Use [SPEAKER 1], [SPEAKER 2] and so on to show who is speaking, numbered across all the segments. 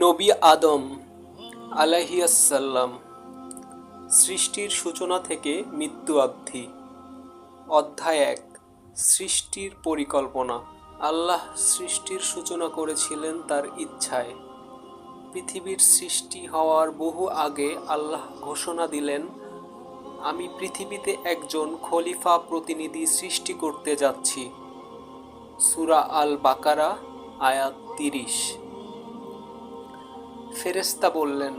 [SPEAKER 1] নবী আদম আলাইহিয়াসাল্লাম সৃষ্টির সূচনা থেকে মৃত্যু অবধি অধ্যায় এক, সৃষ্টির পরিকল্পনা। আল্লাহ সৃষ্টির সূচনা করেছিলেন তার ইচ্ছায়। পৃথিবীর সৃষ্টি হওয়ার বহু আগে আল্লাহ ঘোষণা দিলেন, আমি পৃথিবীতে একজন খলিফা প্রতিনিধি সৃষ্টি করতে যাচ্ছি। সুরা আল বাকারা আয়াত তিরিশ। ফেরেস্তা বললেন,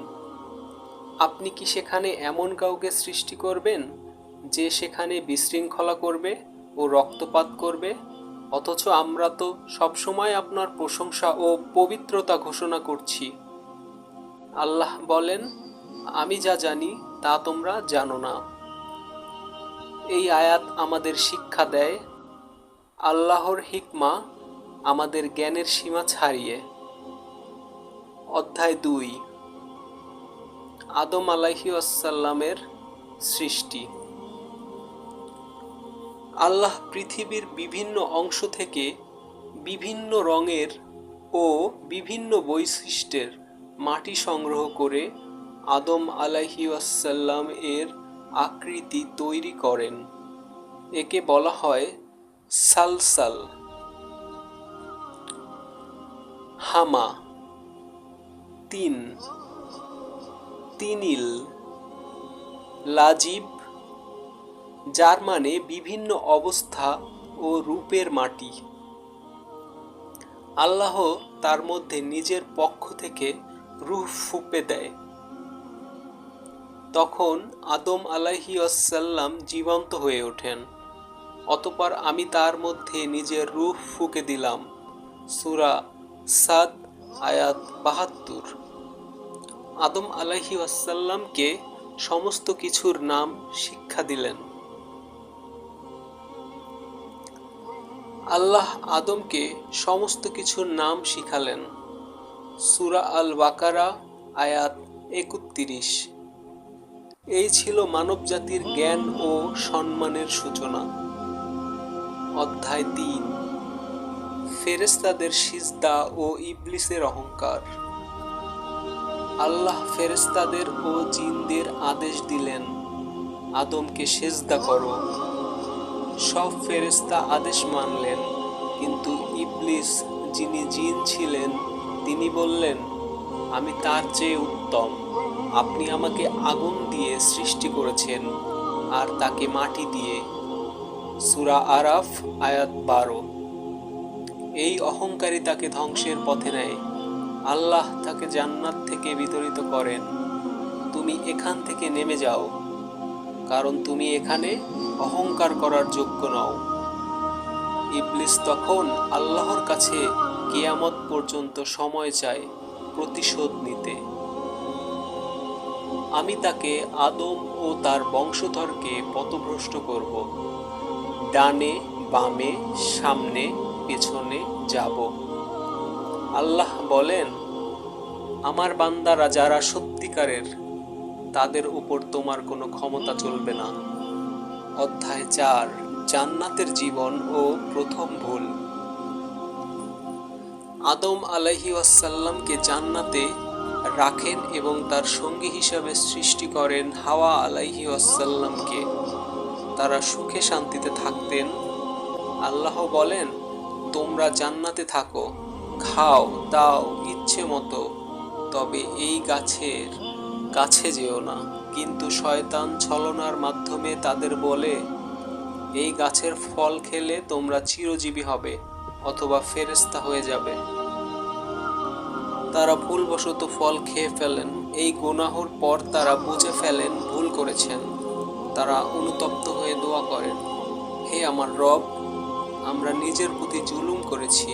[SPEAKER 1] আপনি কি সেখানে এমন কাউকে সৃষ্টি করবেন যে সেখানে বিশৃঙ্খলা করবে ও রক্তপাত করবে? অথচ আমরা তো সবসময় আপনার প্রশংসা ও পবিত্রতা ঘোষণা করছি। আল্লাহ বলেন, আমি যা জানি, তা তোমরা জানো না। এই আয়াত আমাদের শিক্ষা দেয়, আল্লাহর হিকমা আমাদের জ্ঞানের সীমা ছাড়িয়ে। অধ্যায় দুই। আদম আলাহি আসাল্লামের সৃষ্টি। আল্লাহ পৃথিবীর বিভিন্ন অংশ থেকে বিভিন্ন রঙের ও বিভিন্ন বৈশিষ্ট্যের মাটি সংগ্রহ করে আদম আলাহি আসাল্লাম এর আকৃতি তৈরি করেন। একে বলা হয় সালসাল। হামা। তিন। তিনিল, লাজিব, যার মানে বিভিন্ন অবস্থা ও রূপের মাটি। আল্লাহ তার মধ্যে নিজের পক্ষ থেকে রুহ ফুপে দেয়। তখন আদম আলাহি আসাল্লাম জীবন্ত হয়ে ওঠেন। অতপর আমি তার মধ্যে নিজের রুহ ফুকে দিলাম। সুরা সাদ আয়াত বাহাত্তর। আদম আলাহি আসাল্লামকে সমস্ত কিছুর নাম শিক্ষা দিলেন। আল্লাহ আদমকে সমস্ত কিছুর নাম শিখালেন। সুরা আল বাকারা আয়াত একত্রিশ। এই ছিল মানবজাতির জ্ঞান ও সম্মানের সূচনা। অধ্যায় তিন। ফেরেস্তাদের সিজদা ও ইবলিসের অহংকার। আল্লাহ ফেরেস্তাদের ও জিনদের আদেশ দিলেন, আদমকে সেজদা করো। সব ফেরেস্তা আদেশ মানলেন, কিন্তু ইবলিস যিনি জিন ছিলেন, তিনি বললেন, আমি তার চেয়ে উত্তম। আপনি আমাকে আগুন দিয়ে সৃষ্টি করেছেন আর তাকে মাটি দিয়ে। সুরা আরাফ আয়াত বারো। এই অহংকারী তাকে ধ্বংসের পথে নেয়। আল্লাহ তাকে জান্নাত থেকে বিতরিত করেন। তুমি এখান থেকে নেমে যাও। কারণ তুমি এখানে অহংকার করার যোগ্য নও। ইবলিস তখন আল্লাহর কাছে কিয়ামত পর্যন্ত সময় চায় প্রতিশোধ নিতে। আমি তাকে আদম ও তার বংশধরকে পথভ্রষ্ট করব। ডানে, বামে, সামনে পেছনে যাব। আল্লাহ বলেন, আমার বান্দারা যারা সত্যিকারের, তাদের উপর তোমার কোনো ক্ষমতা চলবে না। অধ্যায় চার, জান্নাতের জীবন ও প্রথম ভুল। আদম আলাহি আসাল্লামকে জান্নাতে রাখেন এবং তার সঙ্গী হিসাবে সৃষ্টি করেন হাওয়া আলাইহি আসাল্লামকে তারা সুখে শান্তিতে থাকতেন। আল্লাহ বলেন তোমরা জান্নাতে থাকো, খাও, দাও, ইচ্ছে মতো, তবে এই গাছের কাছে যেও না। কিন্তু শয়তান ছলনার মাধ্যমে তাদের বলে, এই গাছের ফল খেলে তোমরা চিরজীবী হবে, অথবা ফেরেস্তা হয়ে যাবে। তারা ভুলবশত ফল খেয়ে ফেলেন। এই গুনাহর পর তারা বুঝে ফেলেন ভুল করেছেন। তারা অনুতপ্ত হয়ে দোয়া করেন, হে আমার রব আমরা নিজের প্রতি জুলুম করেছি।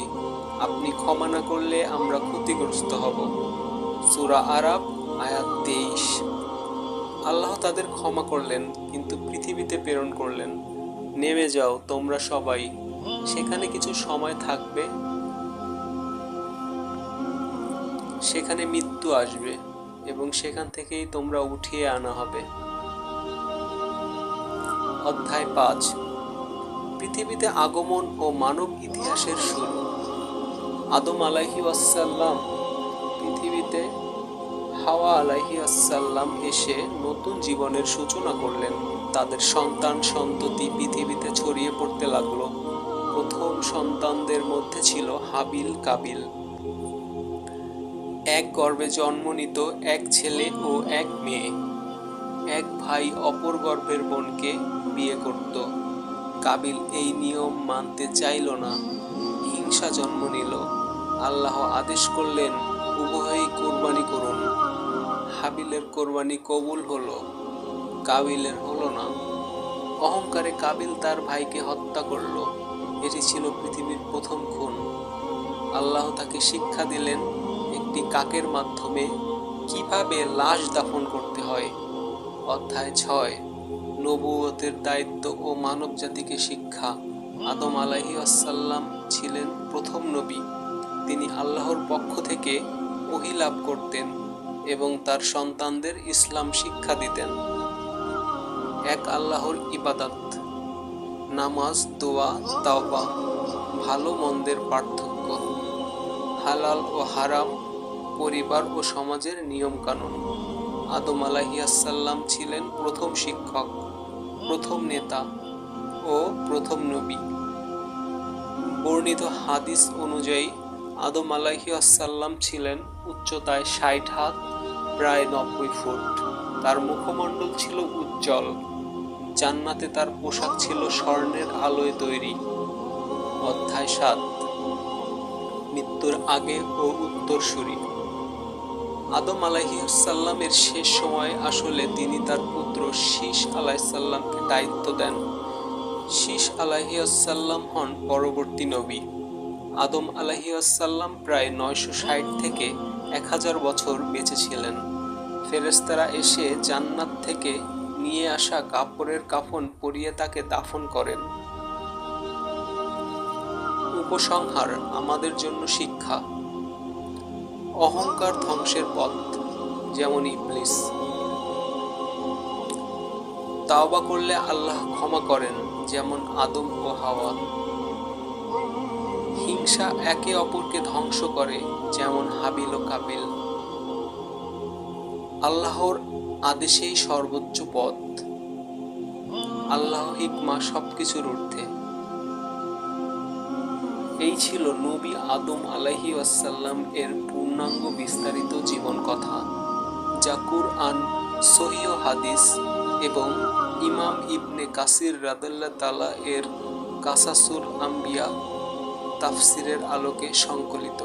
[SPEAKER 1] আপনি ক্ষমা না করলে আমরা ক্ষতিগ্রস্ত হব। সুরা আরব আয়াত তেইশ। আল্লাহ তাদের ক্ষমা করলেন, কিন্তু পৃথিবীতে প্রেরণ করলেন। নেমে যাও তোমরা সবাই। সেখানে কিছু সময় থাকবে। সেখানে মৃত্যু আসবে এবং সেখান থেকেই তোমরা উঠিয়ে আনা হবে। অধ্যায় পাঁচ। পৃথিবীতে আগমন ও মানব ইতিহাসের শুরু। আদম আলাহি ওয়াসাল্লাম পৃথিবীতে, হাওয়া আলাহি আসাল্লাম এসে নতুন জীবনের সূচনা করলেন। তাদের সন্তান সন্ততি পৃথিবীতে ছড়িয়ে পড়তে লাগল। প্রথম সন্তানদের মধ্যে ছিল হাবিল কাবিল। এক গর্ভে জন্ম নিত এক ছেলে ও এক মেয়ে। এক ভাই অপর গর্ভের বোনকে বিয়ে করত। কাবিল এই নিয়ম মানতে চাইল না। হিংসা জন্ম নিল। আল্লাহ আদেশ করলেন, উভয়ই কোরবানি করুন। হাবিলের কোরবানি কবুল হলো, কাবিলের হলো না। অহংকারে কাবিল তার ভাইকে হত্যা করল। এটি ছিল পৃথিবীর প্রথম খুন। আল্লাহ তাকে শিক্ষা দিলেন একটি কাকের মাধ্যমে কীভাবে লাশ দাফন করতে হয়। অধ্যায় ছয়। নবুয়তের দায়িত্ব ও মানব জাতিকে শিক্ষা। আদম আলাহি আসাল্লাম ছিলেন প্রথম নবী। তিনি আল্লাহর পক্ষ থেকে ওহি লাভ করতেন এবং তার সন্তানদের ইসলাম শিক্ষা দিতেন। এক আল্লাহর ইবাদত, নামাজ, দোয়া, তাওবা, ভালো মন্দের পার্থক্য, হালাল ও হারাম, পরিবার ও সমাজের নিয়মকানুন। আদম আলাহিয়াসাল্লাম ছিলেন প্রথম শিক্ষক। প্রথম নেতা ও প্রথম নবী। বর্ণিত হাদিস অনুযায়ী আদম আলাহিয়াসাল্লাম ছিলেন উচ্চতায় ষাট হাত, প্রায় নব্বই ফুট। তার মুখমণ্ডল ছিল উজ্জ্বল। জান্নাতে তার পোশাক ছিল স্বর্ণের আলোয় তৈরি। অধ্যায় সাত। মৃত্যুর আগে ও উত্তরসূরি। আদম আলাহিসাল্লামের শেষ সময় আসলে তিনি তার পুত্র শীষ আলাইসাল্লামকে দায়িত্ব দেন। শীষ আলাহিসাল্লাম হন পরবর্তী নবী। আদম আলাহিসাল্লাম প্রায় নয়শো ষাট থেকে এক হাজার বছর বেঁচে ছিলেন। ফেরেস্তারা এসে জান্নাত থেকে নিয়ে আসা কাপড়ের কাফন পরিয়ে তাকে দাফন করেন। উপসংহার, আমাদের জন্য শিক্ষা। অহংকার ধ্বংসের পথ, যেমন ইবলিস। তাওবা করলে আল্লাহ ক্ষমা করেন, যেমন আদম ও হাওয়া। হিংসা একে অপরকে ধ্বংস করে, যেমন হাবিল ও কাবিল। আল্লাহর আদেশেই সর্বোচ্চ পথ। আল্লাহ হিকমা সবকিছুর ঊর্ধ্বে। এই ছিল নবী আদম আলাহি আসাল্লাম এর পূর্ণাঙ্গ বিস্তারিত জীবন কথা যা কুরআন, সহিহ হাদিস এবং ইমাম ইবনে কাসির রাদাল্লা তালা এর কাসাসুর আম্বিয়া তাফসিরের আলোকে সংকলিত।